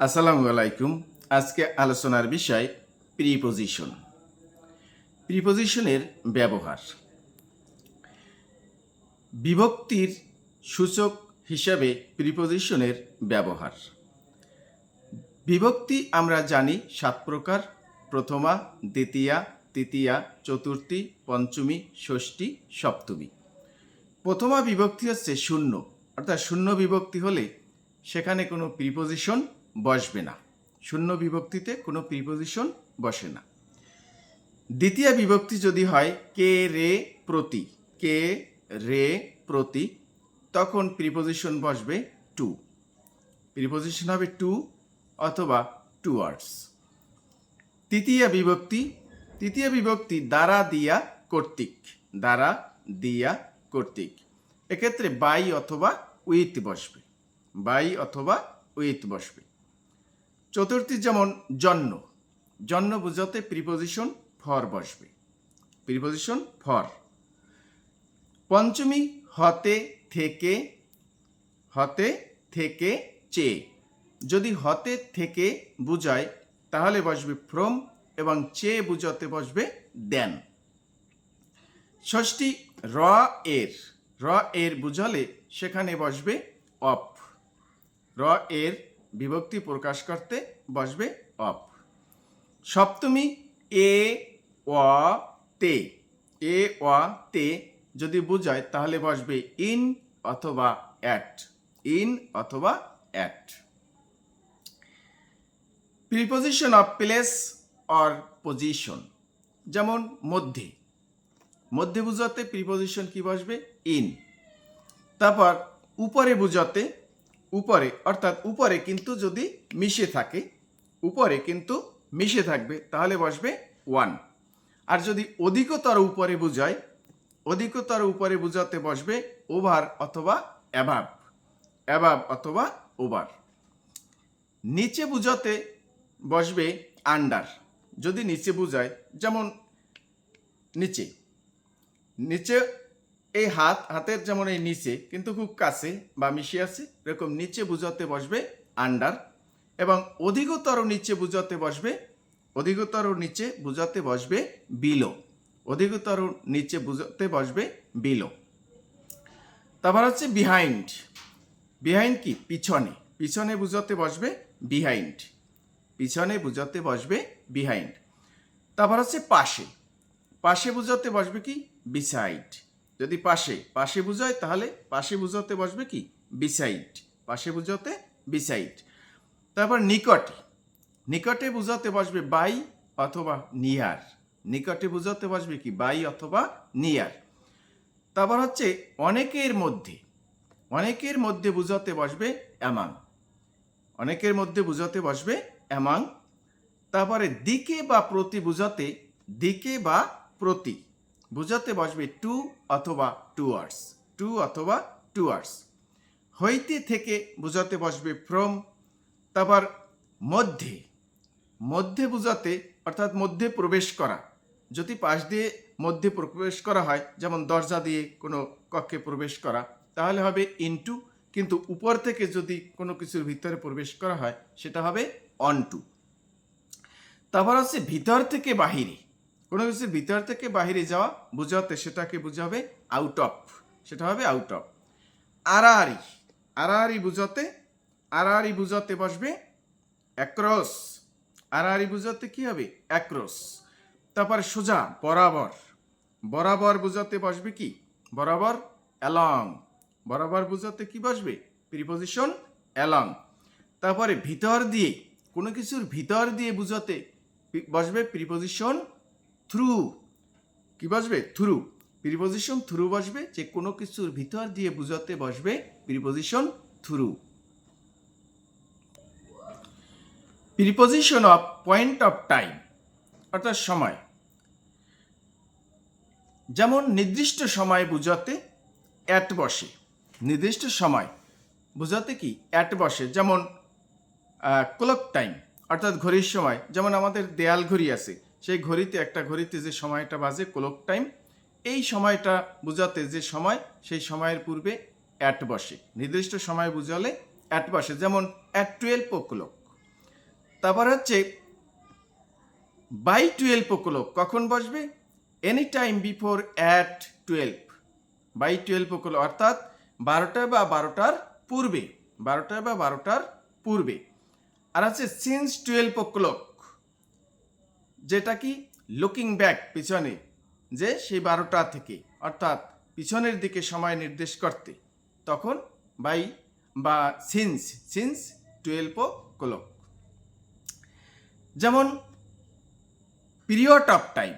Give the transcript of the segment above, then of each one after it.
আসসালামু আলাইকুম। আজকে আলোচনার বিষয় প্রিপোজিশন প্রিপোজিশনের ব্যবহার। বিভক্তির সূচক হিসাবে প্রিপোজিশনের ব্যবহার। বিভক্তি আমরা জানি সাত প্রকার। প্রথমা, দ্বিতীয়া, তৃতীয়া, চতুর্থী, পঞ্চমী, ষষ্ঠী, সপ্তমী। প্রথমা বিভক্তি হচ্ছে শূন্য। অর্থাৎ শূন্য বিভক্তি হলে সেখানে কোনো প্রিপোজিশন বসবে না। শূন্য বিভক্তিতে কোনো প্রিপোজিশন বসে না। দ্বিতীয় বিভক্তি যদি হয়, কে রে প্রতি, কে রে প্রতি, তখন প্রিপোজিশন বসবে টু প্রিপোজিশন হবে টু অথবা টুয়ার্ডস তৃতীয় বিভক্তি তৃতীয় বিভক্তি দ্বারা দিয়া কর্তৃক, দ্বারা দিয়া কর্তৃক। এক্ষেত্রে বাই অথবা উইথ বসবে। বাই অথবা উইথ বসবে। চতুর্থী যেমন জন্ম জন্ম বোঝাতে প্রিপোজিশন ফর বসবে। প্রিপোজিশন ফর পঞ্চমী, হতে থেকে হতে থেকে চে যদি হতে থেকে বুঝায়, তাহলে বসবে ফ্রম এবং চে বুঝাতে বসবে দেন ষষ্ঠী, র এর। র এর বুঝালে সেখানে বসবে অফ র এর বিভক্তি প্রকাশ করতে বসবে অফ। সপ্তমী, এ, অ, তে। এ, অ, তে যদি বোঝায় তাহলে বসবে ইন অথবা অ্যাট। ইন অথবা at. Preposition of place or position. যেমন মধ্যে। মধ্যে বুঝাতে প্রিপোজিশন কি বসবে? ইন। তারপর উপরে বুঝাতে উপরে, অর্থাৎ উপরে কিন্তু যদি মিশে থাকে, উপরে কিন্তু মিশে থাকবে, তাহলে বসবে ওয়ান আর যদি অধিকতর উপরে বুঝায়, অধিকতর উপরে বুঝাতে বসবে ওভার অথবা অ্যাভাব অ্যাভাব অথবা ওভার নিচে বুঝাতে বসবে আন্ডার যদি নিচে বুঝায়, যেমন নিচে নিচে এই হাত, হাতের যেমন এই নিচে, কিন্তু খুব কাছে বা মিশে আছে, এরকম নিচে বুঝাতে বসবে আন্ডার এবং অধিকতর নিচে বুঝাতে বসবে, অধিকতর নিচে বুঝাতে বসবে বিলো অধিকতর নিচে বুঝাতে বসবে বিলো তারপর হচ্ছে বিহাইন্ড বিহাইন্ড কি? পিছনে পিছনে বুঝাতে বসবে বিহাইন্ড পিছনে বুঝাতে বসবে বিহাইন্ড তারপর হচ্ছে পাশে পাশে বুঝাতে বসবে কি? বিসাইড যদি পাশে পাশে বুঝায়, তাহলে পাশে বুঝাতে বসবে কি? বিসাইড পাশে বুঝাতে বিসাইড তারপর নিকটে। নিকটে বুঝাতে বসবে বাই অথবা নিয়ার নিকটে বুঝাতে বসবে কি? বাই অথবা নিয়ার তারপর হচ্ছে অনেকের মধ্যে। অনেকের মধ্যে বুঝাতে বসবে অ্যামাং অনেকের মধ্যে বুঝাতে বসবে অ্যামাং তারপরে দিকে বা প্রতি বুঝাতে দিকে বা প্রতি। বুঝাতে বসবে টু অথবা টুয়ার্স টু অথবা টুয়ার্স হইতে থেকে বুঝাতে বসবে ফ্রম, তারপর মধ্যে। মধ্যে বুঝাতে, অর্থাৎ মধ্যে প্রবেশ করা। যদি পাশ দিয়ে মধ্যে প্রবেশ করা হয়, যেমন দরজা দিয়ে কোনো কক্ষে প্রবেশ করা, তাহলে হবে ইনটু কিন্তু উপর থেকে যদি কোনো কিছুর ভিতরে প্রবেশ করা হয়, সেটা হবে অন টু তারপর হচ্ছে ভিতর থেকে বাহিরে। কোনো কিছুর ভিতর থেকে বাহিরে যাওয়া, বোঝাতে সেটাকে বোঝাবে আউট অফ সেটা হবে আউট অফ আড়াআড়ি। আড়াআড়ি বুঝাতে আড়াআড়ি বুঝাতে বসবে অ্যাক্রস আড়াআড়ি বুঝাতে কি হবে? অ্যাক্রস তারপর সোজা, বরাবর। বরাবর বুঝাতে বসবে কি? বরাবর অ্যালং বরাবর বুঝাতে কি বসবে? প্রিপোজিশন অ্যালং তারপরে ভিতর দিয়ে, কোনো কিছুর ভিতর দিয়ে বুঝাতে বসবে প্রিপোজিশন থ্রু। কি বসবে? থ্রু। প্রিপোজিশন থ্রু বসবে, যে কোনো কিছুর ভিতর দিয়ে বুঝাতে বসবে, preposition through. Preposition of point of time, অর্থাৎ সময়। যেমন নির্দিষ্ট সময় বুঝাতে অ্যাট বসে। নির্দিষ্ট সময় বুঝাতে কি? অ্যাট বসে। যেমন ক্লক টাইম অর্থাৎ ঘড়ির সময়। যেমন আমাদের দেয়াল ঘড়ি আছে সেই ঘড়িতে, একটা ঘড়িতে যে সময়টা বাজে ক্লক টাইম এই সময়টা বোঝাতে যে সময়, সেই সময়ের পূর্বে অ্যাট বসে। নির্দিষ্ট সময় বুঝালে অ্যাট বসে, যেমন অ্যাট টুয়েলভ ও ক্লক তারপর হচ্ছে বাই টুয়েলভ ওকলক কখন বসবে? Any time before at twelve by twelve o'clock অর্থাৎ বারোটা বা বারোটার পূর্বে। বারোটা বা বারোটার পূর্বে। আর আছে সিন্স টুয়েলভ ওকলক যেটা কি? লুকিং ব্যাক পিছনে, যে সেই বারোটা থেকে, অর্থাৎ পিছনের দিকে সময় নির্দেশ করতে। তখন বাই বা since since twelve o'clock যেমন period of time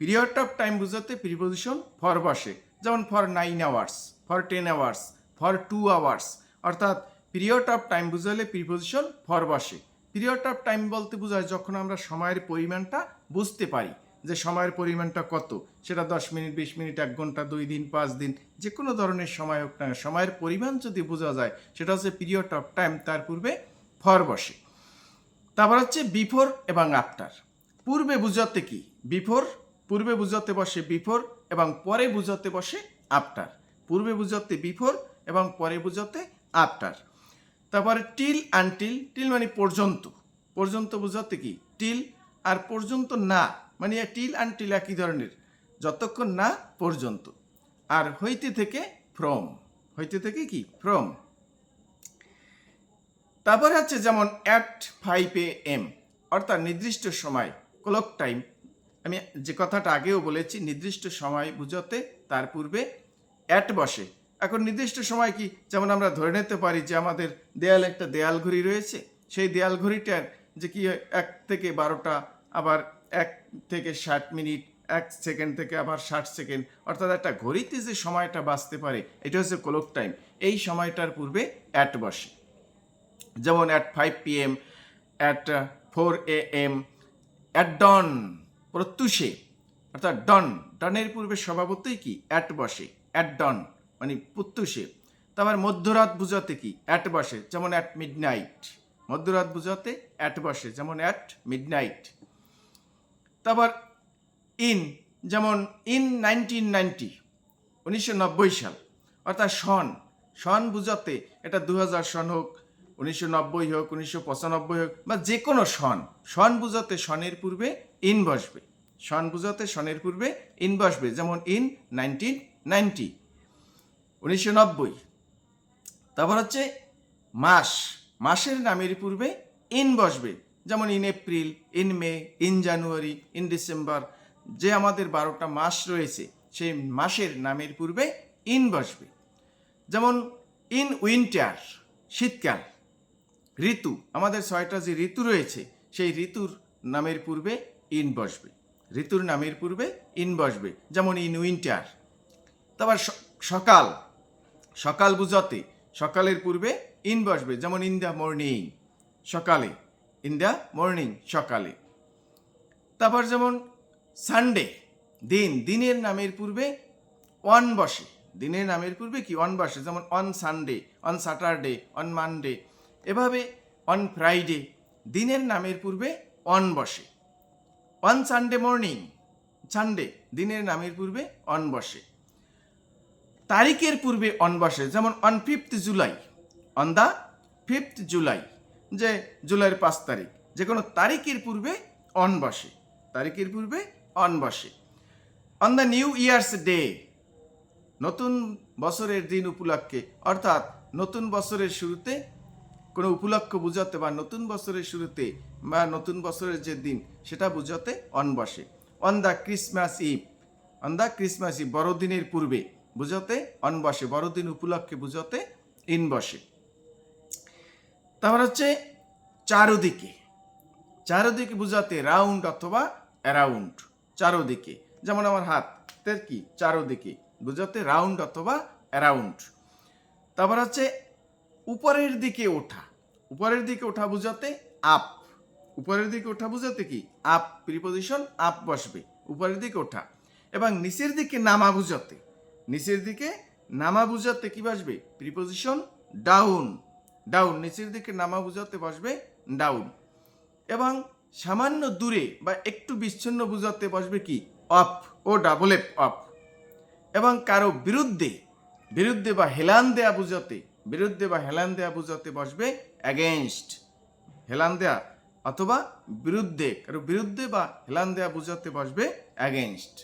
period of time বুঝাতে প্রিপোজিশন ফর বসে। যেমন for nine hours for ten hours for two hours অর্থাৎ পিরিয়ড অফ টাইম বুঝালে প্রিপোজিশন ফর বসে। পিরিয়ড অফ টাইম বলতে বোঝায় যখন আমরা সময়ের পরিমাণটা বুঝতে পারি যে সময়ের পরিমাণটা কত। সেটা দশ মিনিট, বিশ মিনিট, এক ঘণ্টা, দুই দিন, পাঁচ দিন যে কোনো ধরনের সময় হোক না সময়ের পরিমাণ যদি বোঝা যায়, সেটা হচ্ছে পিরিয়ড অফ টাইম, তার পূর্বে ফর বসে। তারপর হচ্ছে বিফোর এবং আফটার। পূর্বে বুঝাতে কি? বিফোর, পূর্বে বুঝাতে বসে বিফোর এবং পরে বুঝাতে বসে আফটার। পূর্বে বুঝাতে বিফোর এবং পরে বুঝাতে আফটার। তারপরে টিল আনটিল টিল মানে পর্যন্ত। পর্যন্ত বুঝাতে কি? টিল আর পর্যন্ত না মানে টিল আনটিল একই ধরনের। যতক্ষণ না পর্যন্ত। আর হইতে থেকে ফ্রম হইতে থেকে কি? ফ্রম তারপরে আছে যেমন অ্যাট ফাইভ এ এম অর্থাৎ নির্দিষ্ট সময় ক্লক টাইম আমি যে কথাটা আগেও বলেছি, নির্দিষ্ট সময় বুঝাতে, তার পূর্বে অ্যাট বসে। এখন নির্দিষ্ট সময় কি যেমন আমরা ধরে নিতে পারি যে আমাদের দেয়াল একটা দেয়াল ঘড়ি রয়েছে, সেই দেয়াল ঘড়িটার যে কি এক থেকে বারোটা, আবার এক থেকে ষাট মিনিট, এক সেকেন্ড থেকে আবার ষাট সেকেন্ড, অর্থাৎ একটা ঘড়িতে যে সময়টা বাঁচতে পারে, এটা হচ্ছে ক্লক টাইম এই সময়টার পূর্বে অ্যাট বসে। যেমন at five P M at four A M at dawn প্রত্যুষে, অর্থাৎ ডন ডনের পূর্বে স্বভাবতই কি? অ্যাট বসে অ্যাট ডন মানে প্রত্যুষে। তারপর মধ্যরাত বুঝাতে কি? অ্যাট বসে, যেমন অ্যাট মিড নাইট মধ্যরাত বুঝাতে অ্যাট বসে, যেমন অ্যাট মিড নাইট তারপর ইন যেমন ইন নাইনটিন নাইনটি উনিশশো নব্বই সাল। অর্থাৎ সন সন বুঝাতে এটা দু হাজার সন হোক, উনিশশো নব্বই হোক, উনিশশো পঁচানব্বই হোক, বা যে কোনো সন সন বুঝাতে সনের পূর্বে ইন বসবে। সন বুঝাতে সনের পূর্বে ইন বসবে, যেমন ইন নাইনটিন নাইনটি উনিশশো নব্বই। তারপর হচ্ছে মাস। মাসের নামের পূর্বে ইন বসবে। যেমন in April, in May, in January, in December. যে আমাদের বারোটা মাস রয়েছে, সেই মাসের নামের পূর্বে ইন বসবে। যেমন ইন উইন্টার, শীতকাল, ঋতু। আমাদের ছয়টা যে ঋতু রয়েছে, সেই ঋতুর নামের পূর্বে ইন বসবে। ঋতুর নামের পূর্বে ইন বসবে। যেমন ইন উইন্টার। তারপর সকাল। সকাল বুঝাতে, সকালের পূর্বে ইন বসবে, যেমন ইন দ্য মর্নিং সকালে ইন দ্য মর্নিং সকালে। তারপর যেমন সানডে দিন, দিনের নামের পূর্বে অন বসে। দিনের নামের পূর্বে কি? অন বসে, যেমন on Sunday on Saturday on Monday এভাবে অন ফ্রাইডে দিনের নামের পূর্বে অন বসে। অন সানডে মর্নিং সানডে দিনের নামের পূর্বে অন বসে। তারিখের পূর্বে অন বসে, যেমন on fifth July on the fifth July যে জুলাইয়ের পাঁচ তারিখ, যে কোনো তারিখের পূর্বে অন বসে, তারিখের পূর্বে অন বসে। On the new year's day নতুন বছরের দিন উপলক্ষে, অর্থাৎ নতুন বছরের শুরুতে, কোনো উপলক্ষ বুঝাতে বা নতুন বছরের শুরুতে বা নতুন বছরের যে দিন, সেটা বুঝাতে অন বসে। On the Christmas eve on the Christmas eve বড়দিনের পূর্বে বুঝাতে অন বসে বড়দিন উপলক্ষে বুঝাতে ইন বসে তারপর হচ্ছে চারোদিকে। চারোদিকে বুঝাতে রাউন্ড অথবা অ্যারাউন্ড। চারোদিকে। যেমন আমার হাতের কি? চারোদিকে। বুঝাতে রাউন্ড অথবা অ্যারাউন্ড। তারপর হচ্ছে উপরের দিকে ওঠা। উপরের দিকে ওঠা বুঝাতে আপ। উপরের দিকে ওঠা বুঝাতে কি? আপ প্রিপোজিশন আপ বসবে। উপরের দিকে ওঠা। এবং নিচের দিকে নামা বুঝাতে। নিচের দিকে নামা বুঝাতে কি বসবে? প্রিপোজিশন ডাউন ডাউন নিচের দিকে নামা বুঝাতে বসবে ডাউন এবং সামান্য দূরে বা একটু বিচ্ছিন্ন বুঝাতে বসবে কি? Off O double F off এবং কারও বিরুদ্ধে বিরুদ্ধে বা হেলান দেয়া বুঝাতে, বিরুদ্ধে বা হেলান দেয়া বুঝাতে বসবে অ্যাগেনস্ট হেলান দেয়া অথবা বিরুদ্ধে, কারও বিরুদ্ধে বা হেলান দেয়া বোঝাতে বসবে অ্যাগেনস্ট